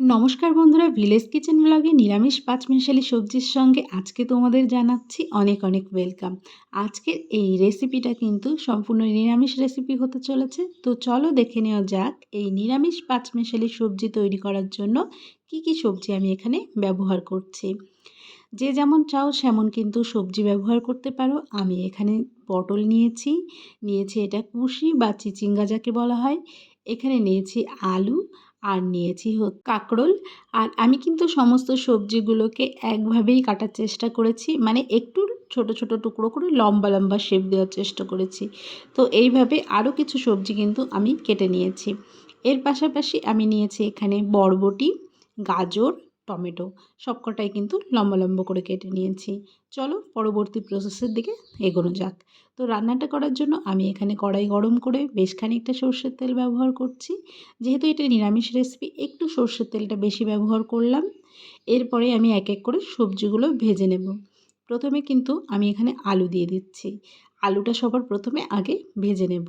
নমস্কার বন্ধুরা village kitchen ব্লগে নিরামিষ পাঁচমিশালি সবজির সঙ্গে আজকে তোমাদের জানাচ্ছি অনেক অনেক ওয়েলকাম আজকের এই রেসিপিটা কিন্তু সম্পূর্ণ নিরামিষ রেসিপি হতে চলেছে। তো চলো দেখে নেওয়া যাক এই নিরামিষ পাঁচমিশালি সবজি তৈরি করার জন্য কি কি সবজি আমি এখানে ব্যবহার করছি। যে যেমন চাও সেমন কিন্তু সবজি ব্যবহার করতে পারো। আমি এখানে পটল নিয়েছি নিয়েছি এটা কুশি বা চিচিঙ্গা যাকে বলা হয়। এখানে নিয়েছি আলু আর নিয়েছি কাঁকরোল। আর আমি কিন্তু সমস্ত সবজিগুলোকে একভাবেই কাটার চেষ্টা করেছি। মানে একটু ছোট ছোট টুকরো করে লম্বা লম্বা শেপ দেওয়ার চেষ্টা করেছি। তো এইভাবে আরও কিছু সবজি কিন্তু আমি কেটে নিয়েছি। এর পাশাপাশি আমি নিয়েছি এখানে বরবটি, গাজর টমেটো সবকটাই কিন্তু লম্বা লম্বা করে কেটে নিয়েছি। চলো পরবর্তী প্রসেসের দিকে এগোনো যাক। তো রান্নাটা করার জন্য আমি এখানে কড়াই গরম করে বেশ খানিকটা সর্ষের তেল ব্যবহার করছি। যেহেতু এটা নিরামিষ রেসিপি একটু সর্ষের তেলটা বেশি ব্যবহার করলাম। এরপরে আমি এক এক করে সবজিগুলো ভেজে নেব। প্রথমে কিন্তু আমি এখানে আলু দিয়ে দিচ্ছি। আলুটা সবার প্রথমে আগে ভেজে নেব।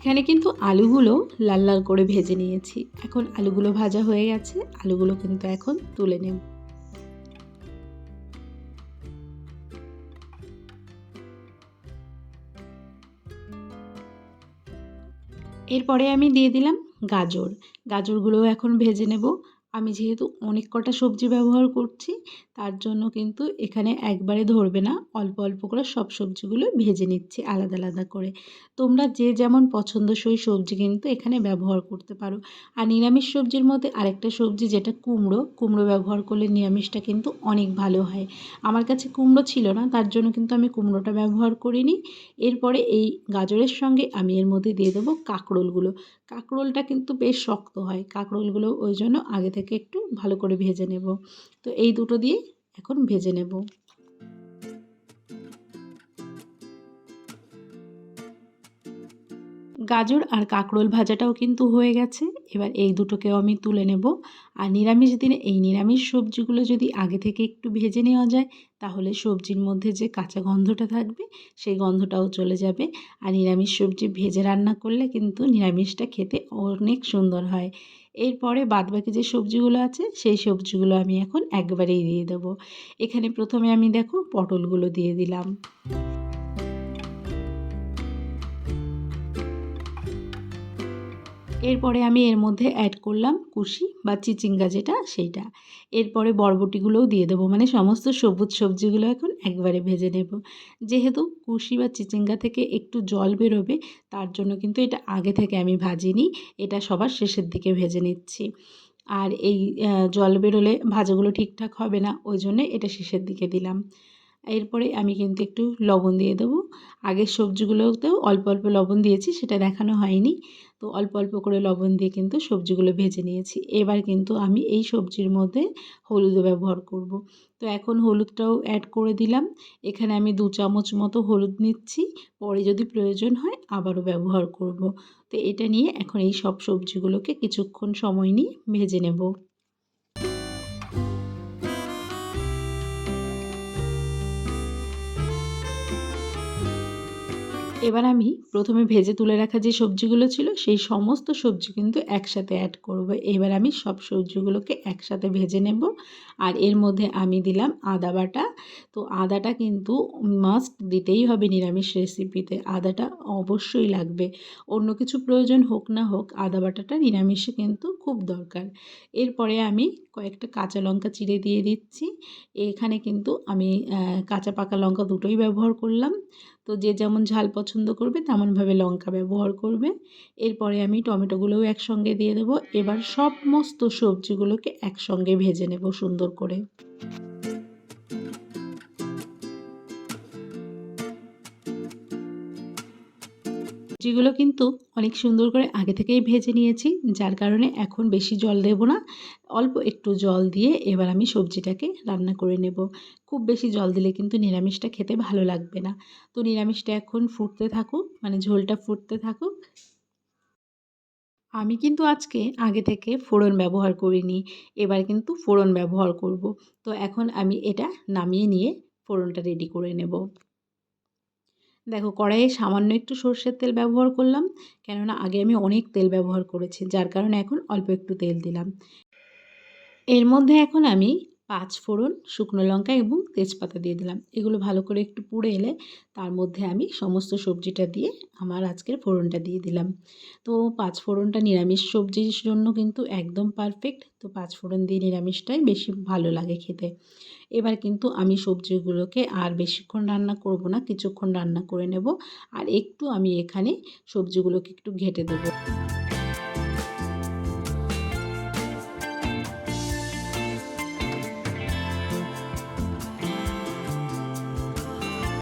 এখানে কিন্তু আলুগুলো লাল লাল করে ভেজে নিয়েছি। এখন আলুগুলো ভাজা হয়ে গেছে। আলুগুলো কিন্তু এখন তুলে নেব। এরপরে আমি দিয়ে দিলাম গাজর। গাজরগুলোও এখন ভেজে নেব। আমি যেহেতু অনেক কটা সবজি ব্যবহার করছি, তার জন্য কিন্তু এখানে একবারে ধরবে না। অল্প অল্প করে সব সবজিগুলো ভেজে নিচ্ছি আলাদা আলাদা করে। তোমরা যে যেমন পছন্দসই সবজি কিন্তু এখানে ব্যবহার করতে পারো। আর নিরামিষ সবজির মধ্যে আরেকটা সবজি যেটা কুমড়ো কুমড়ো ব্যবহার করলে নিরামিষটা কিন্তু অনেক ভালো হয়। আমার কাছে কুমড়ো ছিল না, তার জন্য কিন্তু আমি কুমড়োটা ব্যবহার করিনি। এরপরে এই গাজরের সঙ্গে আমি এর মধ্যে দিয়ে দেবো কাঁকরোলগুলো। কাঁকরোলটা কিন্তু বেশ শক্ত হয়। কাঁকরোলগুলো ওই জন্য আগে থেকে একটু ভালো করে ভেজে নেব। তো এই দুটো দিয়ে এখন ভেজে নেব। গাজর আর কাঁকরোল ভাজাটাও কিন্তু হয়ে গেছে। এবার এই দুটোকেও আমি তুলে নেব। আর নিরামিষ দিনে এই নিরামিষ সবজিগুলো যদি আগে থেকে একটু ভেজে নেওয়া যায়, তাহলে সবজির মধ্যে যে কাঁচা গন্ধটা থাকবে, সেই গন্ধটাও চলে যাবে। আর নিরামিষ সবজি ভেজে রান্না করলে কিন্তু নিরামিষটা খেতে অনেক সুন্দর হয়। এরপরে বাদবাকি যে সবজিগুলো আছে, সেই সবজিগুলো আমি এখন একবারেই দিয়ে দেবো। এখানে প্রথমে আমি দেখো পটলগুলো দিয়ে দিলাম। এরপরে আমি এর মধ্যে অ্যাড করলাম কুশি বা চিচিঙ্গা যেটা, সেইটা। এরপরে বরবটিগুলোও দিয়ে দেবো মানে সমস্ত সবুজ সবজিগুলো এখন একবারে ভেজে নেব। যেহেতু কুশি বা চিচিঙ্গা থেকে একটু জল বেরোবে, তার জন্য কিন্তু এটা আগে থেকে আমি ভাজিনি, এটা সবার শেষের দিকে ভেজে নিচ্ছি। আর এই জল বেরোলে ভাজাগুলো ঠিকঠাক হবে না, ওই জন্যে এটা শেষের দিকে দিলাম। এরপরে আমি কিন্তু একটু লবণ দিয়ে দেবো। আগের সবজিগুলোতেও অল্প অল্প লবণ দিয়েছি, সেটা দেখানো হয়নি। তো অল্প অল্প করে লবণ দিয়ে কিন্তু সবজিগুলো ভেজে নিয়েছি। এবার কিন্তু আমি এই সবজির মধ্যে হলুদও ব্যবহার করব। তো এখন হলুদটাও অ্যাড করে দিলাম। এখানে আমি দু চামচ মতো হলুদ নিচ্ছি। পরে যদি প্রয়োজন হয় আবারও ব্যবহার করব। তো এটা নিয়ে এখন এই সব সবজিগুলোকে কিছুক্ষণ সময় নিয়ে ভেজে নেব। এবার আমি প্রথমে ভেজে তুলে রাখা যে সবজিগুলো ছিল, সেই সমস্ত সবজি কিন্তু একসাথে অ্যাড করব। এবার আমি সব সবজিগুলোকে একসাথে ভেজে নেব। আর এর মধ্যে আমি দিলাম আদা বাটা। তো আদাটা কিন্তু মাস্ট দিতেই হবে নিরামিষ রেসিপিতে আদাটা অবশ্যই লাগবে। অন্য কিছু প্রয়োজন হোক না হোক, আদা বাটাটা নিরামিষে কিন্তু খুব দরকার। এরপরে আমি কয়েকটা কাঁচা লঙ্কা চিড়ে দিয়ে দিচ্ছি। এখানে কিন্তু আমি কাঁচা পাকা লঙ্কা দুটোই ব্যবহার করলাম। তো যে যেমন ঝাল পছন্দ করবে তেমনভাবে লঙ্কা ব্যবহার করবে। এরপরে আমি টমেটোগুলোও একসঙ্গে দিয়ে দেবো। এবার সমস্ত সবজিগুলোকে একসঙ্গে ভেজে নেব সুন্দর করে। সবজিগুলো কিন্তু অনেক সুন্দর করে আগে থেকেই ভেজে নিয়েছি, যার কারণে এখন বেশি জল দেব না। অল্প একটু জল দিয়ে এবার আমি সবজিটাকে রান্না করে নেব। খুব বেশি জল দিলে কিন্তু নিরামিষটা খেতে ভালো লাগবে না। তো নিরামিষটা এখন ফুটতে থাকুক মানে ঝোলটা ফুটতে থাকুক। আমি কিন্তু আজকে আগে থেকে ফোড়ন ব্যবহার করিনি, এবার কিন্তু ফোড়ন ব্যবহার করব। তো এখন আমি এটা নামিয়ে নিয়ে ফোড়নটা রেডি করে নেব। দেখো কড়াইয়ে সামান্য একটু সর্ষের তেল ব্যবহার করলাম, কেননা আগে আমি অনেক তেল ব্যবহার করেছি, যার কারণে এখন অল্প একটু তেল দিলাম। এর মধ্যে এখন আমি পাঁচ ফোড়ন, শুকনো লঙ্কা এবং তেজপাতা দিয়ে দিলাম। এগুলো ভালো করে একটু পুড়ে এলে তার মধ্যে আমি সমস্ত সবজিটা দিয়ে আমার আজকের ফোড়নটা দিয়ে দিলাম। তো পাঁচ ফোড়নটা নিরামিষ সবজির জন্য কিন্তু একদম পারফেক্ট তো পাঁচ ফোড়ন দিয়ে নিরামিষটাই বেশি ভালো লাগে খেতে। এবার কিন্তু আমি সবজিগুলোকে আর বেশিক্ষণ রান্না করব না, কিছুক্ষণ রান্না করে নেব। আর একটু আমি এখানে সবজিগুলোকে একটু ঘেটে দেবো।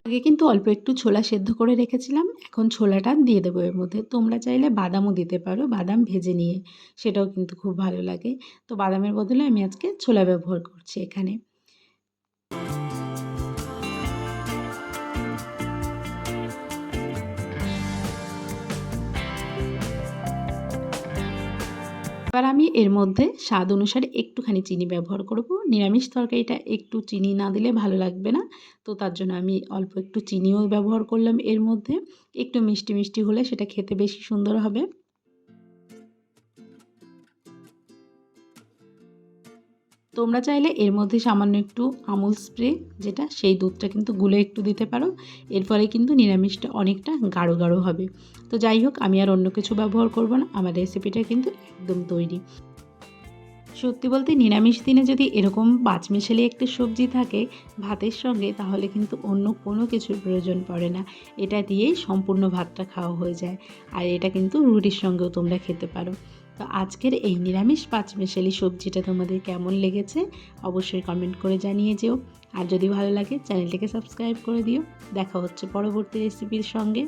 আগে কিন্তু অল্প একটু ছোলা সেদ্ধ করে রেখেছিলাম। এখন ছোলাটা দিয়ে দেবো এর মধ্যে। তোমরা চাইলে বাদামও দিতে পারো, বাদাম ভেজে নিয়ে। সেটাও কিন্তু খুব ভালো লাগে। তো বাদামের বদলে আমি আজকে ছোলা ব্যবহার করছি এখানে। এবার আমি এর মধ্যে স্বাদ অনুসারে একটুখানি চিনি ব্যবহার করব। নিরামিষ তরকারিটা একটু চিনি না দিলে ভালো লাগবে না। তো তার জন্য আমি অল্প একটু চিনিও ব্যবহার করলাম এর মধ্যে। একটু মিষ্টি মিষ্টি হলে সেটা খেতে বেশি সুন্দর হবে। তোমরা চাইলে এর মধ্যে সামান্য একটু আমুল স্প্রে, যেটা সেই দুধটা কিন্তু গুলে একটু দিতে পারো। এর ফলে কিন্তু নিরামিষটা অনেকটা গাঢ় গাঢ় হবে। তো যাই হোক, আমি আর অন্য কিছু ব্যবহার করব না। আমার রেসিপিটা কিন্তু একদম তৈরি। সত্যি বলতে, নিরামিষ দিনে যদি এরকম পাঁচমিশালি একটি সবজি থাকে ভাতের সঙ্গে, তাহলে কিন্তু অন্য কোনো কিছুর প্রয়োজন পড়ে না। এটা দিয়েই সম্পূর্ণ ভাতটা খাওয়া হয়ে যায়। আর এটা কিন্তু রুটির সঙ্গেও তোমরা খেতে পারো। তো আজকের এই নিরামিষ পাঁচমেশালি সবজিটা তোমাদের কেমন লেগেছে অবশ্যই কমেন্ট করে জানিয়ে যেও। আর যদি ভালো লাগে, চ্যানেলটিকে সাবস্ক্রাইব করে দিও। দেখা হচ্ছে পরবর্তী রেসিপির সঙ্গে।